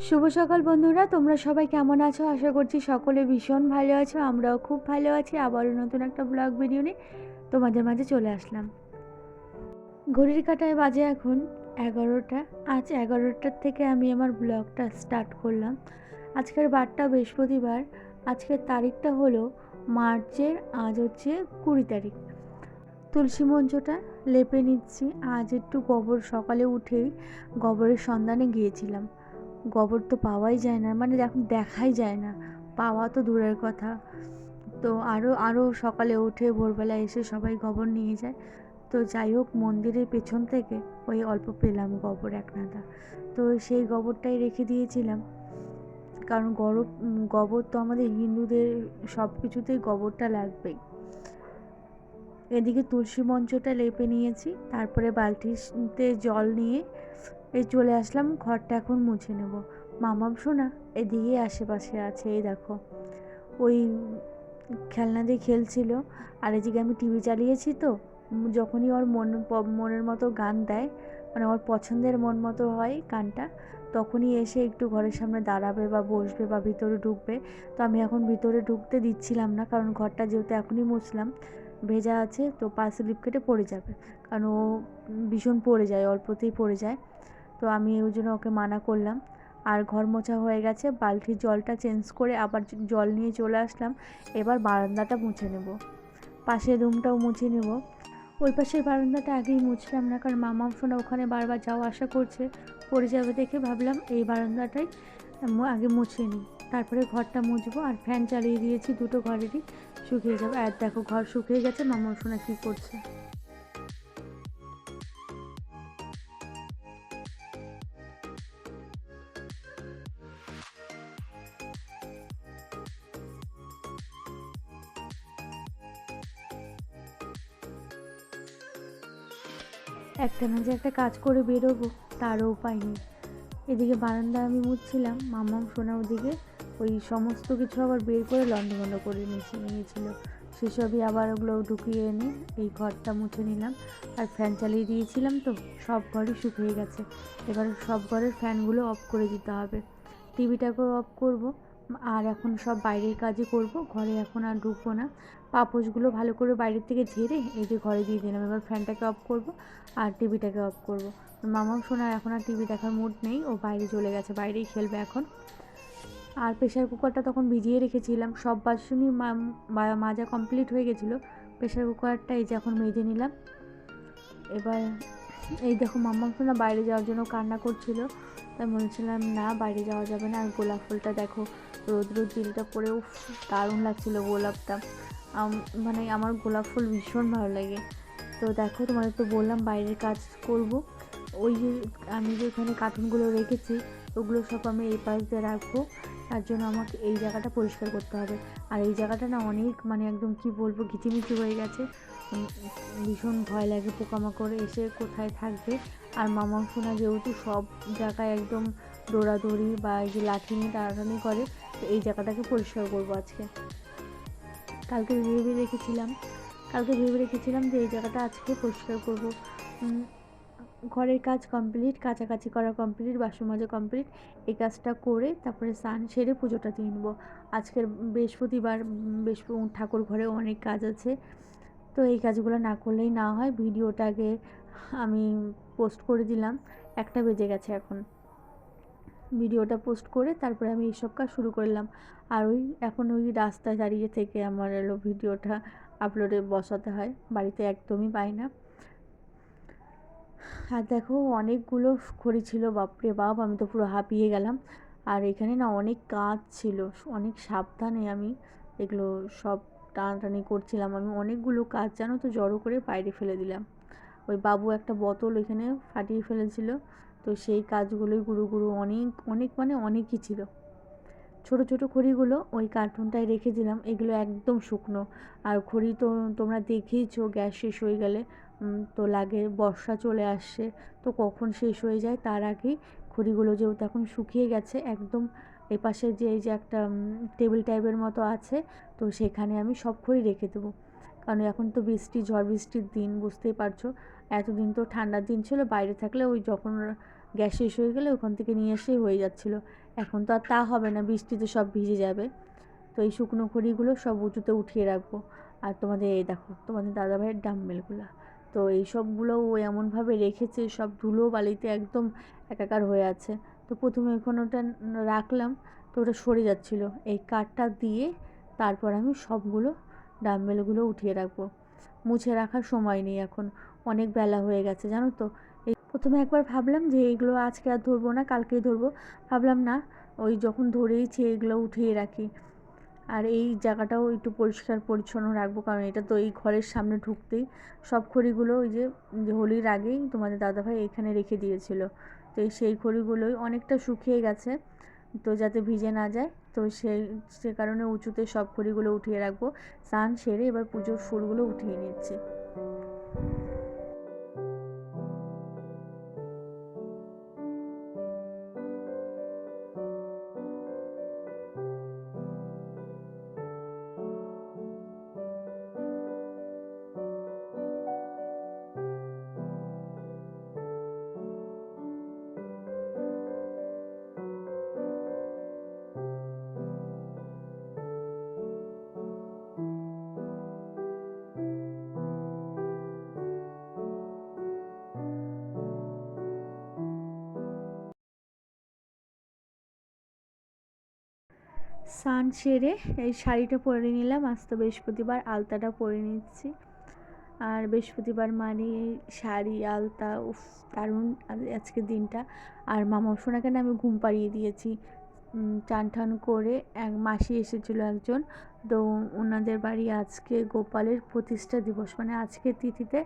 শুভ সকাল বন্ধুরা, তোমরা সবাই কেমন আছো? আশা করছি সকলে ভীষণ ভালো আছো, আমরাও খুব ভালো আছি। আবারও নতুন একটা ব্লগ ভিডিও নিয়ে তোমাদের মাঝে চলে আসলাম। ঘড়ির কাটায় বাজে এখন এগারোটা। আজ এগারোটার থেকে আমি আমার ব্লগটা স্টার্ট করলাম। আজকের বারটা বৃহস্পতিবার। আজকের তারিখটা হলো মার্চের, আজ হচ্ছে কুড়ি তারিখ। তুলসী মঞ্চটা লেপে নিচ্ছি। আজ একটু গোবর, সকালে উঠেই গোবরের সন্ধানে গিয়েছিলাম। গোবর তো পাওয়াই যায় না মানে এখন দেখাই যায় না, পাওয়া তো দূরের কথা। তো আরও আরও সকালে উঠে ভোরবেলা এসে সবাই গোবর নিয়ে যায়। তো যাই হোক, মন্দিরের পেছন থেকে ওই অল্প পেলাম গোবর এক নাদা। তো সেই গোবরটাই রেখে দিয়েছিলাম। কারণ গরব গোবর তো আমাদের হিন্দুদের সব কিছুতেই গোবরটা লাগবেই। এদিকে তুলসী মঞ্চটা লেপে নিয়েছি, তারপরে বালতিতে জল নিয়ে এই চলে আসলাম, ঘরটা এখন মুছে নেব। মামাম শোনা এদিকে আশেপাশে আছে, এই দেখো। ওই খেলনা দিয়ে খেলছিল, আর এদিকে আমি টিভি চালিয়েছি তো, যখনই ওর মন মনের মতো গান দেয় মানে ওর পছন্দের মন মতো হয় গানটা, তখনই এসে একটু ঘরের সামনে দাঁড়াবে বা বসবে বা ভিতরে ঢুকবে। তো আমি এখন ভিতরে ঢুকতে দিচ্ছিলাম না, কারণ ঘরটা যেহেতু এখনই মুছলাম, ভেজা আছে, তো পা স্লিপ কেটে পড়ে যাবে। কারণ ও ভীষণ পড়ে যায়, অল্পতেই পড়ে যায়। তো আমি ওই জন্য ওকে মানা করলাম। আর ঘর মোছা হয়ে গেছে, বালতির জলটা চেঞ্জ করে আবার জল নিয়ে চলে আসলাম। এবার বারান্দাটা মুছে নেব। পাশের রুমটাও মুছে নেব। ওই পাশের বারান্দাটা আগেই মুছলাম না, কারণ মামা শোনা ওখানে বারবার যাওয়া আসা করছে। পড়ে যাবে দেখে ভাবলাম এই বারান্দাটাই আগে মুছে নিই। তারপরে ঘরটা মুছবো। আর ফ্যান চালিয়ে দিয়েছি দুটো ঘরেরই। শুকিয়ে যাবে। আর দেখো, ঘর শুকিয়ে গেছে মামা শোনা কী করছে। একটা না যে একটা কাজ করে বেরোবো, তারও উপায় নেই। এদিকে বারান্দায় আমি মুছছিলাম মামাম সোনা ওদিকে ওই সমস্ত কিছু আবার বের করে লন্ডভন্ড করে নিয়েছে নিয়েছিল। সেসবই আবার ওগুলো ঢুকিয়ে এনে এই ঘরটা মুছে নিলাম। আর ফ্যান চালিয়ে দিয়েছিলাম তো, সব ঘরই শুকিয়ে গেছে। এবার সব ঘরের ফ্যানগুলো অফ করে দিতে হবে। টিভিটাকেও অফ করব। আর এখন সব বাইরের কাজই করব, ঘরে এখন আর ঢুকবো না। পাপোশগুলো ভালো করে বাইরের থেকে ঝেড়ে এই যে ঘরে দিয়ে দিলাম। এবার ফ্যানটাকে অফ করব আর টিভিটাকে অফ করব। মামাও শোনার, এখন আর টিভি দেখার মুড নেই, ও বাইরে চলে গেছে, বাইরেই খেলবে এখন। আর প্রেশার কুকারটা তখন ভিজিয়ে রেখেছিলাম, সব বাসনই মাজা কমপ্লিট হয়ে গেছিল। প্রেশার কুকারটা এই যে এখন মেজে নিলাম। এবার এই দেখো মাম্মা না বাইরে যাওয়ার জন্য কান্না করছিল। তাই বলছিলাম, না, বাইরে যাওয়া যাবে না, আর গোলাপ ফুলটা দেখো। রোদ রোদ, দিলটা পরে, উফ, দারুণ লাগছিল গোলাপটা। মানে আমার গোলাপ ফুল ভীষণ ভালো লাগে। তো দেখো, তোমাদের তো বললাম বাইরের কাজ করব। ওই যে আমি যে এখানে কার্টুনগুলো রেখেছি, ওগুলো সব আমি এই পাশ দিয়ে রাখব। তার জন্য আমাকে এই জায়গাটা পরিষ্কার করতে হবে। আর এই জায়গাটা না অনেক মানে একদম কি বলব, ঘিচিমিচি হয়ে গেছে। ভীষণ ভয় লাগে পোকামাকড় এসে কোথায় থাকবে। আর মামা সোনা যেহেতু সব জায়গায় একদম দৌড়াদৌড়ি বা এই যে লাঠি নিয়ে টানাটানি করে, তো এই জায়গাটাকে পরিষ্কার করব আজকে। কালকে ভেবে রেখেছিলাম। কালকে ভেবে রেখেছিলাম যে এই জায়গাটা আজকে পরিষ্কার করব। ঘরের কাজ কমপ্লিট কাছাকাছি করা কমপ্লিট বাসন মাজা কমপ্লিট এই কাজটা করে তারপরে স্নান সেরে পুজোটা দিয়ে নেব। আজকের বৃহস্পতিবার বৃহস্পতি ঠাকুর ঘরে অনেক কাজ আছে। তো এই কাজগুলো না করলেই না হয়, ভিডিওটাকে আমি পোস্ট করে দিলাম। একটা বেজে গেছে এখন। ভিডিওটা পোস্ট করে তারপরে আমি এইসব কাজ শুরু করলাম। আর ওই এখন ওই রাস্তায় দাঁড়িয়ে থেকে আমার এলো ভিডিওটা আপলোডে বসাতে হয়। বাড়িতে একদমই পাই না। আর দেখো অনেকগুলো খড়ি ছিল, বাপরে বাপ, আমি তো পুরো হাঁপিয়ে গেলাম। আর এখানে না অনেক কাজ ছিল, অনেক সাবধানে আমি এগুলো সব টানাটানি করছিলাম। আমি অনেকগুলো কাজ জানো তো জড়ো করে বাইরে ফেলে দিলাম। ওই বাবু একটা বোতল ওইখানে ফাটিয়ে ফেলেছিল। তো সেই কাজগুলোই গুরু গুরু অনেক অনেক মানে অনেকই ছিল। ছোট ছোট খড়িগুলো ওই কার্টুনটায় রেখে দিলাম এগুলো একদম শুকনো। আর খড়ি তো তোমরা দেখেইছো, গ্যাস শেষ হয়ে গেলে তো লাগে, বর্ষা চলে আসছে, তো কখন শেষ হয়ে যায় তার আগেই খড়িগুলো যেহেতু এখন শুকিয়ে গেছে, একদম এপাশে যে, এই যে একটা টেবিল টাইপের মতো আছে, তো সেখানে আমি সব খড়ি রেখে দেবো। কারণ এখন তো বৃষ্টি, ঝড় বৃষ্টির দিন, বুঝতেই পারছ। এতদিন তো ঠান্ডার দিন ছিল, বাইরে থাকলে ওই যখন গ্যাস শেষ হয়ে গেলে ওখান থেকে নিয়ে এসেই হয়ে যাচ্ছিল। এখন তো আর তা হবে না বৃষ্টিতে সব ভিজে যাবে। তো এই শুকনো খড়িগুলো সব উঁচুতে উঠিয়ে রাখব। আর তোমাদের এই দেখো, তোমাদের দাদাভাইয়ের ডাম্বেলগুলো তো এই সবগুলো ও এমনভাবে রেখেছে, সব ধুলো বালিতে একদম একাকার হয়ে আছে। তো প্রথমে ওখানে ওটা রাখলাম, তো ওটা সরে যাচ্ছিল। এই কাঠটা দিয়ে তারপর আমি সবগুলো ডাম্বেলগুলো উঠিয়ে রাখব। মুছে রাখার সময় নেই এখন। অনেক বেলা হয়ে গেছে, জানো তো। এই প্রথমে একবার ভাবলাম যে এগুলো আজকে আর ধরবো না, কালকেই ধরবো। ভাবলাম না, ওই যখন ধরেইছি এগুলো উঠিয়ে রাখি। আর এই জায়গাটাও একটু পরিষ্কার পরিচ্ছন্ন রাখব, কারণ এটা তো এই ঘরের সামনে ঢুকতেই সব খড়িগুলো ওই যে হোলির আগেই তোমাদের দাদাভাই এখানে রেখে দিয়েছিল। তো সেই খড়িগুলোই অনেকটা শুকিয়ে গেছে, তো যাতে ভিজে না যায়। তো সেই, সে কারণে উঁচুতে সব খড়িগুলো উঠিয়ে রাখব। স্নান সেরে এবার পুজোর ফুলগুলো উঠিয়ে নিচ্ছি। স্নান সেরে এই শাড়িটা পরে নিলাম। আজ তো বৃহস্পতিবার, আলতাটা পরে নিচ্ছি। আর বৃহস্পতিবার মানে শাড়ি, আলতা, উফ, দারুণ আজকের দিনটা। আর মামা সোনাকে না আমি ঘুম পাড়িয়ে দিয়েছি। টান টান করে এক মাসি এসেছিল একজন। তো ওনাদের বাড়ি আজকে গোপালের প্রতিষ্ঠা দিবস। মানে আজকের তিথিতে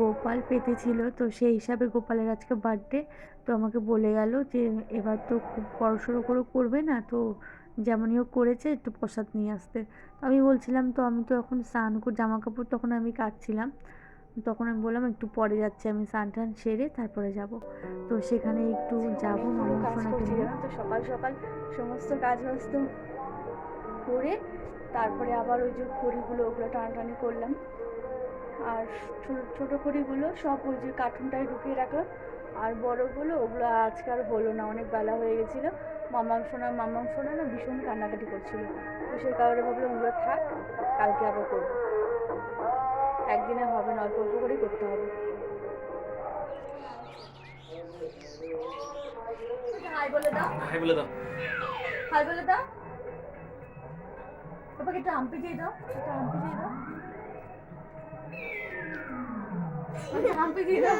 গোপাল পেতেছিল তো সেই হিসাবে গোপালের আজকে বার্থডে তো আমাকে বলে গেল যে, এবার তো খুব বড়সড় করে করবে না তো যেমনই হোক করেছে একটু প্রসাদ নিয়ে আসতে। তো আমি বলছিলাম তো আমি তো এখন স্নান করে জামা কাপড় তখন আমি কাটছিলাম। তখন আমি বললাম একটু পরে যাচ্ছি আমি স্নান টান সেরে তারপরে যাব। তো সেখানে একটু যাব তো সকাল সকাল সমস্ত কাজ বাস্ত করে তারপরে আবার ওই যে খড়িগুলো ওগুলো টানাটানি করলাম। আর ছোটো খড়িগুলো সব ওই যে কার্টুনটায় ঢুকিয়ে রাখলাম। আর বড়গুলো ওগুলো আজকে আর হলো না অনেক বেলা হয়ে গেছিল। মামাম সোনা মামাম সোনা না ভীষণ কান্নাকাটি করছিল। তো সেই কারণে ভাবলাম ওগুলো থাক কালকে আবার করব। একদিনে হবে না অল্প অল্প করেই করতে হবে। হাই বলে দাও। হাই বলে দাও। হাই বলে দাও। বাবাকে একটু আম্পি দিয়ে দাও একটা আম্পি দিয়ে দাও। আম্পি দিয়ে দাও।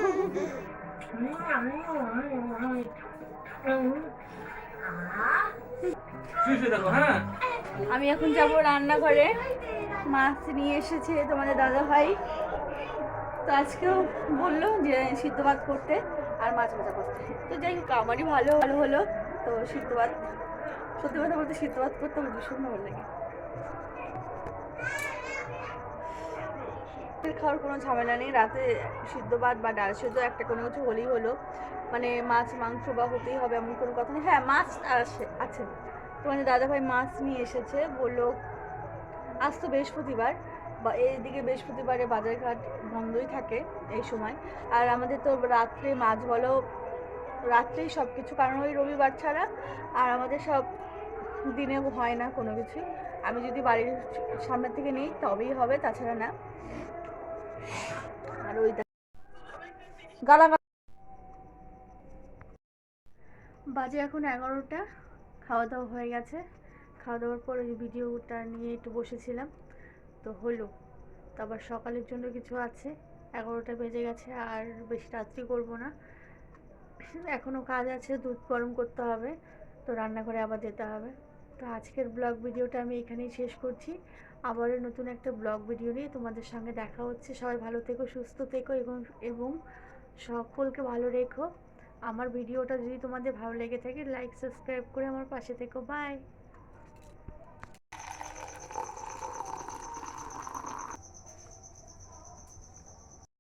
হ্যাঁ? আমি এখন যাব রান্নাঘরে। মাছ নিয়ে এসেছে তোমাদের দাদা ভাই তো আজকেও বলল যে সিদ্ধ ভাত করতে আর মাছ ভাজা করতে। তো যাই হোক, আমারই ভালো ভালো হলো। তো সিদ্ধ ভাত, সত্যি কথা বলতে সিদ্ধ ভাত করতে আমার ভীষণ ভালো লাগে। খাওয়ার কোনো ঝামেলা নেই। রাতে সিদ্ধ ভাত বা ডাল সিদ্ধ একটা কোনো কিছু হলেই হলো। মানে মাছ, মাংস বা হতেই হবে এমন কোনো কথা নেই। হ্যাঁ মাছ আছে। আছে তোমাদের দাদাভাই মাছ নিয়ে এসেছে, বলল, আজ তো বৃহস্পতিবার বা এইদিকে বৃহস্পতিবারে বাজারঘাট বন্ধই থাকে এই সময়। আর আমাদের তো রাত্রে মাছ বলো, রাত্রেই সব কিছু কারণ ওই রবিবার ছাড়া আর আমাদের সব দিনে হয় না কোনো কিছু আমি যদি বাড়ির সামনের থেকে নিই, তবেই হবে, তাছাড়া না। আর ওই বাজে এখন এগারোটা খাওয়া দাওয়া হয়ে গেছে। খাওয়া দাওয়ার পর ওই ভিডিওটা নিয়ে একটু বসেছিলাম। তো হলো, তারপর সকালের জন্য কিছু আছে। এগারোটা বেজে গেছে, আর বেশি রাত্রি করব না। এখনও কাজ আছে, দুধ গরম করতে হবে। তো রান্নাঘরে আবার যেতে হবে। তো আজকের ব্লগ ভিডিওটা আমি এখানেই শেষ করছি। আবারও নতুন একটা ব্লগ ভিডিও নিয়ে তোমাদের সঙ্গে দেখা হচ্ছে। সবাই ভালো থেকো, সুস্থ থেকো এবং এবং সকলকে ভালো রেখো। আমার ভিডিওটা যদি তোমাদের ভালো লেগে থাকে লাইক সাবস্ক্রাইব করে আমার পাশে থেকো। বাই